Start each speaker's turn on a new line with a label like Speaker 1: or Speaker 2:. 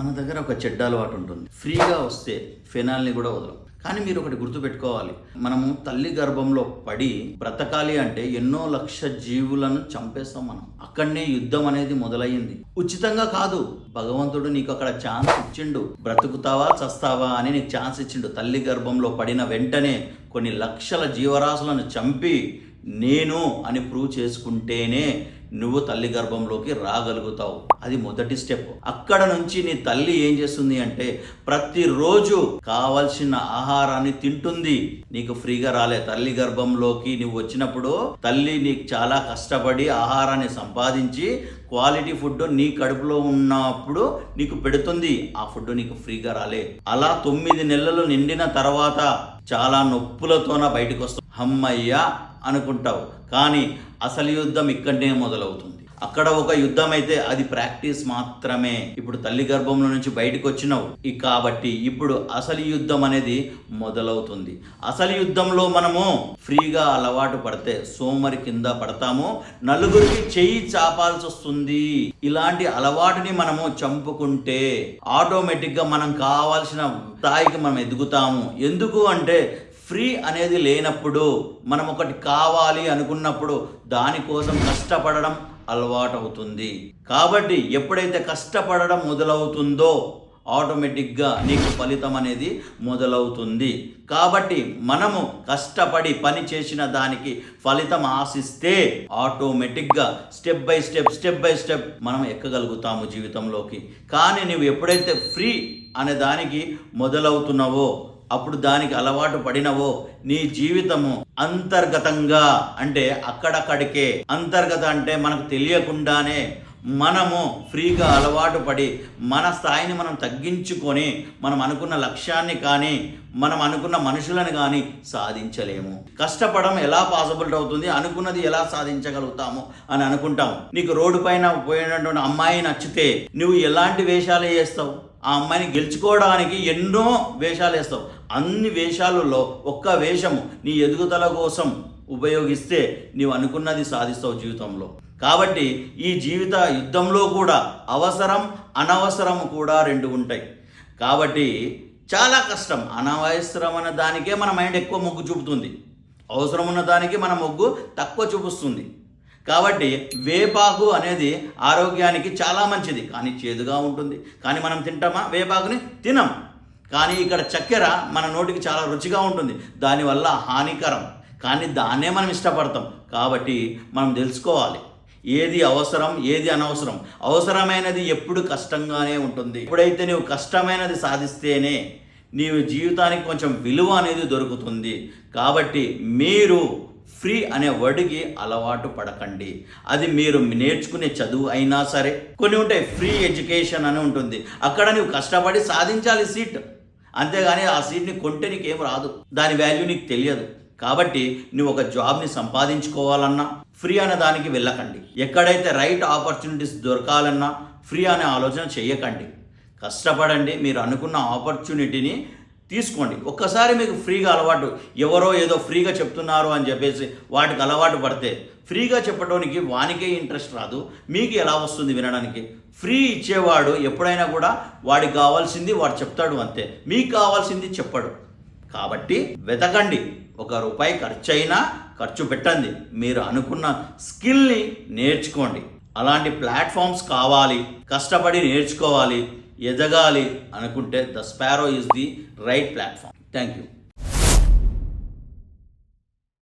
Speaker 1: మన దగ్గర ఒక చెడ్డ అలవాటు ఉంటుంది. ఫ్రీగా వస్తే ఫెనాల్ని కూడా వదలం. కానీ మీరు ఒకటి గుర్తుపెట్టుకోవాలి మనము తల్లి గర్భంలో పడి బ్రతకాలి అంటే ఎన్నో లక్ష జీవులను చంపేస్తాం మనం. అక్కడనే యుద్ధం అనేది మొదలయ్యింది. ఉచితంగా కాదు. భగవంతుడు నీకు అక్కడ ఛాన్స్ ఇచ్చిండు. బ్రతుకుతావా చస్తావా అని నీకు ఛాన్స్ ఇచ్చిండు. తల్లి గర్భంలో పడిన వెంటనే కొన్ని లక్షల జీవరాశులను చంపి నేను అని ప్రూవ్ చేసుకుంటేనే నువ్వు తల్లి గర్భంలోకి రాగలుగుతావు. అది మొదటి స్టెప్. అక్కడ నుంచి నీ తల్లి ఏం చేస్తుంది అంటే ప్రతిరోజు కావలసిన ఆహారాన్ని తింటుంది. నీకు ఫ్రీగా రాలే. తల్లి గర్భంలోకి నువ్వు వచ్చినప్పుడు తల్లి నీకు చాలా కష్టపడి ఆహారాన్ని సంపాదించి క్వాలిటీ ఫుడ్ నీ కడుపులో ఉన్నప్పుడు నీకు పెడుతుంది. ఆ ఫుడ్ నీకు ఫ్రీగా రాలే. అలా తొమ్మిది నెలలు నిండిన తర్వాత చాలా నొప్పులతోన బయటకు వస్తుంది హమ్మయ్య అనుకుంటావు. కానీ అసలు యుద్ధం ఇక్కడనే మొదలవుతుంది. అక్కడ ఒక యుద్ధం అయితే అది ప్రాక్టీస్ మాత్రమే. ఇప్పుడు తల్లి గర్భంలో నుంచి బయటకు వచ్చినావు కాబట్టి ఇప్పుడు అసలు యుద్ధం అనేది మొదలవుతుంది. అసలు యుద్ధంలో మనము ఫ్రీగా అలవాటు పడితే సోమరి కింద పడతాము. నలుగురికి చెయ్యి చాపాల్సి వస్తుంది ఇలాంటి అలవాటుని మనము చంపుకుంటే ఆటోమేటిక్గా మనం కావాల్సిన స్థాయికి మనం ఎదుగుతాము. ఎందుకు అంటే ఫ్రీ అనేది లేనప్పుడు మనం ఒకటి కావాలి అనుకున్నప్పుడు దానికోసం కష్టపడడం అలవాటు అవుతుంది కాబట్టి ఎప్పుడైతే కష్టపడడం మొదలవుతుందో ఆటోమేటిక్గా నీకు ఫలితం అనేది మొదలవుతుంది. కాబట్టి మనము కష్టపడి పని చేసిన దానికి ఫలితం ఆశిస్తే ఆటోమేటిక్గా step by step step by step మనం ఎక్కగలుగుతాము జీవితంలోకి. కానీ నువ్వు ఎప్పుడైతే ఫ్రీ అనే దానికి మొదలవుతున్నావో అప్పుడు దానికి అలవాటు పడినవో నీ జీవితము అంతర్గతంగా అంటే అక్కడక్కడికే. అంతర్గత అంటే మనకు తెలియకుండానే మనము ఫ్రీగా అలవాటు పడి మన స్థాయిని మనం తగ్గించుకొని మనం అనుకున్న లక్ష్యాన్ని కానీ మనం అనుకున్న మనుషులను కానీ సాధించలేము. కష్టపడడం ఎలా పాసిబుల్ అవుతుంది? అనుకున్నది ఎలా సాధించగలుగుతాము అని అనుకుంటాము. నీకు రోడ్డు పైన పోయినటువంటి అమ్మాయి నచ్చితే నువ్వు ఎలాంటి వేషాలు వేస్తావు? ఆ అమ్మాయిని గెలుచుకోవడానికి ఎన్నో వేషాలు వేస్తావు. అన్ని వేషాలలో ఒక్క వేషము నీ ఎదుగుదల కోసం ఉపయోగిస్తే నీవు అనుకున్నది సాధిస్తావు జీవితంలో. కాబట్టి ఈ జీవిత యుద్ధంలో కూడా అవసరం అనవసరం కూడా రెండు ఉంటాయి. కాబట్టి చాలా కష్టం. అనవసరమైన దానికే మన మైండ్ ఎక్కువ మొగ్గు చూపుతుంది. అవసరం ఉన్న దానికి మన మొగ్గు తక్కువ చూపిస్తుంది. కాబట్టి వేపాకు అనేది ఆరోగ్యానికి చాలా మంచిది. కానీ చేదుగా ఉంటుంది. కానీ మనం తింటామా? వేపాకుని తినం. కానీ ఇక్కడ చక్కెర మన నోటికి చాలా రుచిగా ఉంటుంది. దానివల్ల హానికరం. కానీ దాన్నే మనం ఇష్టపడతాం. కాబట్టి మనం తెలుసుకోవాలి. ఏది అవసరం ఏది అనవసరం? అవసరమైనది ఎప్పుడు కష్టంగానే ఉంటుంది. ఎప్పుడైతే నువ్వు కష్టమైనది సాధిస్తేనే నీవు జీవితానికి కొంచెం విలువ అనేది దొరుకుతుంది. కాబట్టి మీరు ఫ్రీ అనే వర్డ్కి అలవాటు పడకండి. అది మీరు నేర్చుకునే చదువు అయినా సరే. కొన్ని ఉంటాయి ఫ్రీ ఎడ్యుకేషన్ అని ఉంటుంది. అక్కడ నువ్వు కష్టపడి సాధించాలి సీట్. అంతేగాని ఆ సీట్ని కొంటే నీకేం రాదు. దాని వాల్యూ నీకు తెలియదు. కాబట్టి నువ్వు ఒక జాబ్ని సంపాదించుకోవాలన్నా ఫ్రీ అనే దానికి వెళ్ళకండి. ఎక్కడైతే రైట్ ఆపర్చునిటీస్ దొరకాలన్నా ఫ్రీ అనే ఆలోచన చేయకండి కష్టపడండి మీరు అనుకున్న ఆపర్చునిటీని తీసుకోండి. ఒక్కసారి మీకు ఫ్రీగా అలవాటు. ఎవరో ఏదో ఫ్రీగా చెప్తున్నారు అని చెప్పేసి వాటికి అలవాటు పడితే ఫ్రీగా చెప్పడానికి వానికే ఇంట్రెస్ట్ రాదు. మీకు ఎలా వస్తుంది వినడానికి? ఫ్రీ ఇచ్చేవాడు ఎప్పుడైనా కూడా వాడికి కావాల్సింది వాడు చెప్తాడు అంతే. మీకు కావాల్సింది చెప్పడు. కాబట్టి వెతకండి. ఒక రూపాయి ఖర్చు అయినా ఖర్చు పెట్టండి. మీరు అనుకున్న స్కిల్ని నేర్చుకోండి. అలాంటి ప్లాట్ఫామ్స్ కావాలి. కష్టపడి నేర్చుకోవాలి. ఎదగాలి అనుకుంటే the sparrow is the right platform. Thank you